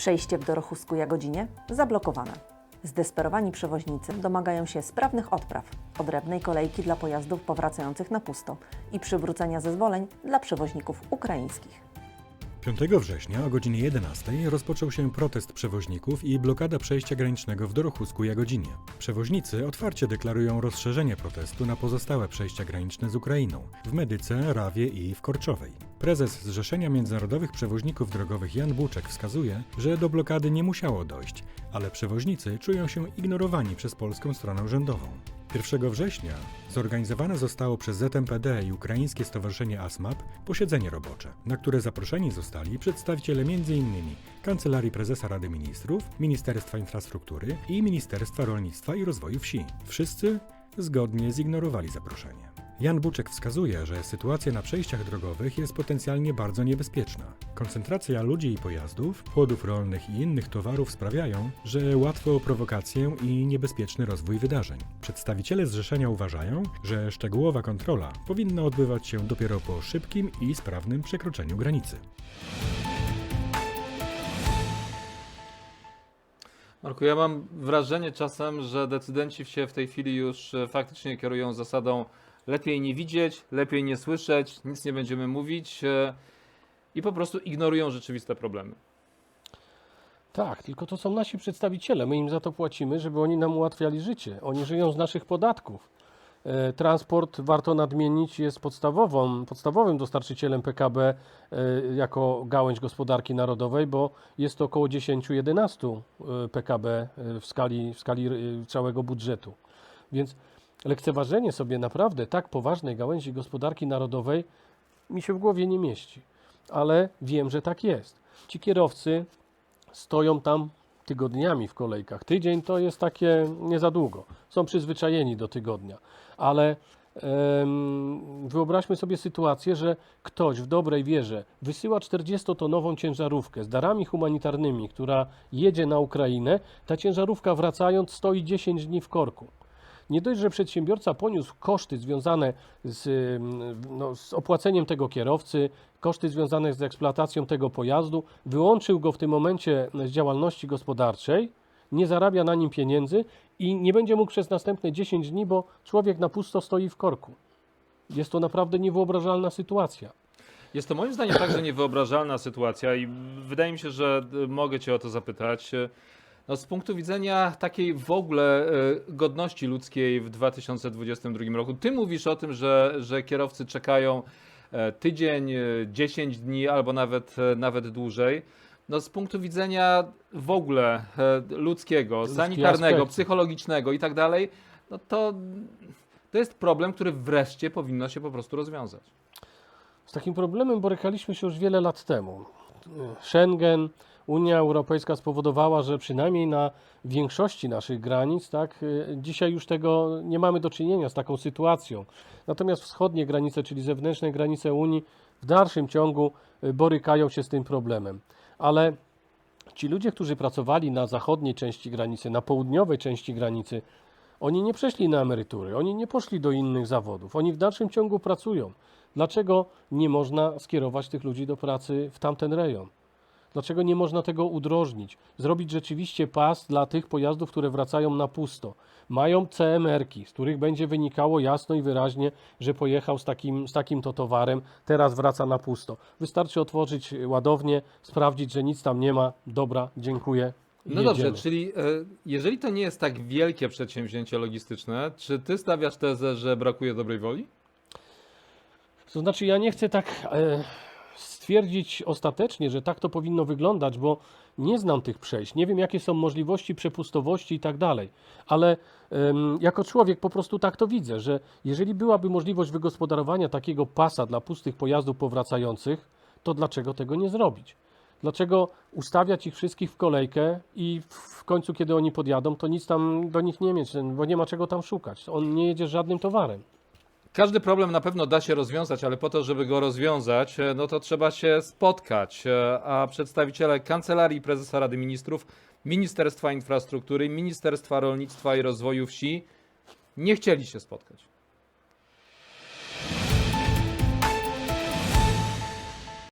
Przejście w Dorochusku Jagodzinie zablokowane. Zdesperowani przewoźnicy domagają się sprawnych odpraw, odrębnej kolejki dla pojazdów powracających na pusto i przywrócenia zezwoleń dla przewoźników ukraińskich. 5 września o godzinie 11 rozpoczął się protest przewoźników i blokada przejścia granicznego w Dorochusku Jagodzinie. Przewoźnicy otwarcie deklarują rozszerzenie protestu na pozostałe przejścia graniczne z Ukrainą w Medyce, Rawie i w Korczowej. Prezes Zrzeszenia Międzynarodowych Przewoźników Drogowych Jan Buczek wskazuje, że do blokady nie musiało dojść, ale przewoźnicy czują się ignorowani przez polską stronę rządową. 1 września zorganizowane zostało przez ZMPD i Ukraińskie Stowarzyszenie ASMAP posiedzenie robocze, na które zaproszeni zostali przedstawiciele m.in. Kancelarii Prezesa Rady Ministrów, Ministerstwa Infrastruktury i Ministerstwa Rolnictwa i Rozwoju Wsi. Wszyscy zgodnie zignorowali zaproszenie. Jan Buczek wskazuje, że sytuacja na przejściach drogowych jest potencjalnie bardzo niebezpieczna. Koncentracja ludzi i pojazdów, płodów rolnych i innych towarów sprawiają, że łatwo o prowokację i niebezpieczny rozwój wydarzeń. Przedstawiciele zrzeszenia uważają, że szczegółowa kontrola powinna odbywać się dopiero po szybkim i sprawnym przekroczeniu granicy. Marku, ja mam wrażenie czasem, że decydenci się w tej chwili już e, faktycznie kierują zasadą lepiej nie widzieć, lepiej nie słyszeć, nic nie będziemy mówić e, i po prostu ignorują rzeczywiste problemy. Tak, tylko to są nasi przedstawiciele. My im za to płacimy, żeby oni nam ułatwiali życie. Oni żyją z naszych podatków. E, Transport, warto nadmienić, jest podstawową, podstawowym dostarczycielem PKB e, jako gałęź gospodarki narodowej, bo jest to około 10-11 e, PKB w skali, w skali całego budżetu. Więc lekceważenie sobie naprawdę tak poważnej gałęzi gospodarki narodowej mi się w głowie nie mieści. Ale wiem, że tak jest. Ci kierowcy stoją tam tygodniami w kolejkach. Tydzień to jest takie nie za długo. Są przyzwyczajeni do tygodnia, ale wyobraźmy sobie sytuację, że ktoś w dobrej wierze wysyła 40-tonową ciężarówkę z darami humanitarnymi, która jedzie na Ukrainę. Ta ciężarówka wracając stoi 10 dni w korku. Nie dość, że przedsiębiorca poniósł koszty związane z, ym, no, z opłaceniem tego kierowcy, koszty związane z eksploatacją tego pojazdu, wyłączył go w tym momencie z działalności gospodarczej, nie zarabia na nim pieniędzy i nie będzie mógł przez następne 10 dni, bo człowiek na pusto stoi w korku. Jest to naprawdę niewyobrażalna sytuacja. Jest to moim zdaniem także niewyobrażalna sytuacja i wydaje mi się, że e, mogę Cię o to zapytać. E, No, z punktu widzenia takiej w ogóle e, godności ludzkiej w 2022 roku, Ty mówisz o tym, że, że kierowcy czekają e, tydzień, e, 10 dni albo nawet, e, nawet dłużej. No, z punktu widzenia w ogóle e, ludzkiego, Ludzki sanitarnego, psychologicznego i tak dalej, no to, to jest problem, który wreszcie powinno się po prostu rozwiązać. Z takim problemem borykaliśmy się już wiele lat temu. Schengen, Unia Europejska spowodowała, że przynajmniej na większości naszych granic, tak, y, dzisiaj już tego nie mamy do czynienia z taką sytuacją. Natomiast wschodnie granice, czyli zewnętrzne granice Unii, w dalszym ciągu y, borykają się z tym problemem. Ale ci ludzie, którzy pracowali na zachodniej części granicy, na południowej części granicy, oni nie przeszli na emerytury, oni nie poszli do innych zawodów, oni w dalszym ciągu pracują. Dlaczego nie można skierować tych ludzi do pracy w tamten rejon? Dlaczego nie można tego udrożnić? Zrobić rzeczywiście pas dla tych pojazdów, które wracają na pusto. Mają CMR-ki, z których będzie wynikało jasno i wyraźnie, że pojechał z takim, z takim to towarem, teraz wraca na pusto. Wystarczy otworzyć ładownię, sprawdzić, że nic tam nie ma. Dobra, dziękuję. No dobrze, jedziemy. czyli e, jeżeli to nie jest tak wielkie przedsięwzięcie logistyczne, czy ty stawiasz tezę, że brakuje dobrej woli? To znaczy, ja nie chcę tak e, stwierdzić ostatecznie, że tak to powinno wyglądać, bo nie znam tych przejść, nie wiem, jakie są możliwości przepustowości i tak dalej, ale em, jako człowiek po prostu tak to widzę, że jeżeli byłaby możliwość wygospodarowania takiego pasa dla pustych pojazdów powracających, to dlaczego tego nie zrobić? Dlaczego ustawiać ich wszystkich w kolejkę i w końcu, kiedy oni podjadą, to nic tam do nich nie mieć, bo nie ma czego tam szukać. On nie jedzie z żadnym towarem. Każdy problem na pewno da się rozwiązać, ale po to, żeby go rozwiązać, e, no to trzeba się spotkać. E, A przedstawiciele Kancelarii Prezesa Rady Ministrów, Ministerstwa Infrastruktury, Ministerstwa Rolnictwa i Rozwoju Wsi nie chcieli się spotkać.